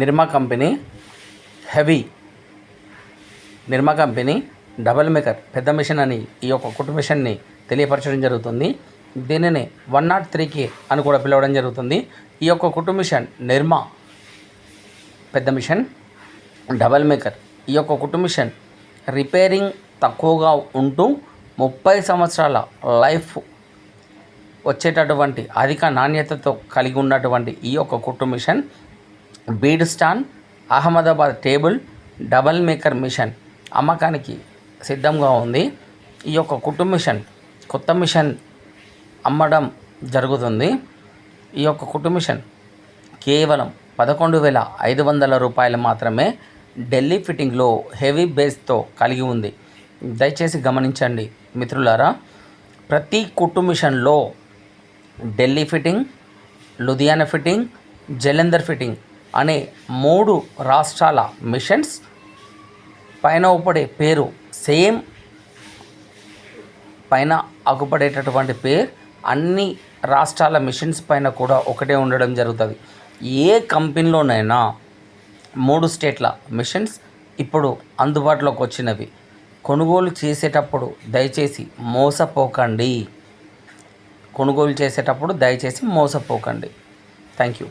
Nirma company heavy Nirma company double maker పెద్ద machine అని ఈ యొక్క కుట్టు మిషన్ని తెలియపరచడం జరుగుతుంది. దీనిని వన్ నాట్ త్రీకి అని కూడా పిలవడం జరుగుతుంది. ఈ యొక్క కుటుంబ మిషన్ నిర్మా పెద్ద మిషన్ డబల్ మేకర్. ఈ యొక్క కుటుంబ మిషన్ రిపేరింగ్ తక్కువగా ఉంటూ ముప్పై సంవత్సరాల లైఫ్ వచ్చేటటువంటి అధిక నాణ్యతతో కలిగి ఉన్నటువంటి ఈ యొక్క కుట్టు మిషన్ బీడ్ Stan Ahmedabad table double maker machine అమ్మకానికి సిద్ధంగా ఉంది. ఈ యొక్క కుట్టు మిషన్ కొత్త మిషన్ అమ్మడం జరుగుతుంది. ఈ యొక్క కుట్టు మిషన్ కేవలం పదకొండు వేల ఐదు వందల రూపాయలు మాత్రమే ఢిల్లీ ఫిట్టింగ్లో హెవీ బేస్తో కలిగి ఉంది. దయచేసి గమనించండి మిత్రులారా ప్రతి కుట్టు మిషన్లో Delhi fitting Ludhiana fitting Jalandhar fitting అనే మూడు రాష్ట్రాల మిషన్స్ పైన ఉపడే పేరు సేమ్ పైన ఆకుపడేటటువంటి పేరు అన్ని రాష్ట్రాల మిషన్స్ పైన కూడా ఒకటే ఉండడం జరుగుతుంది. ఏ కంపెనీలోనైనా మూడు స్టేట్ల మిషన్స్ ఇప్పుడు అందుబాటులోకి వచ్చినవి. కొనుగోలు చేసేటప్పుడు దయచేసి మోసపోకండి. కొనుగోలు చేసేటప్పుడు దయచేసి మోసపోకండి. Thank you.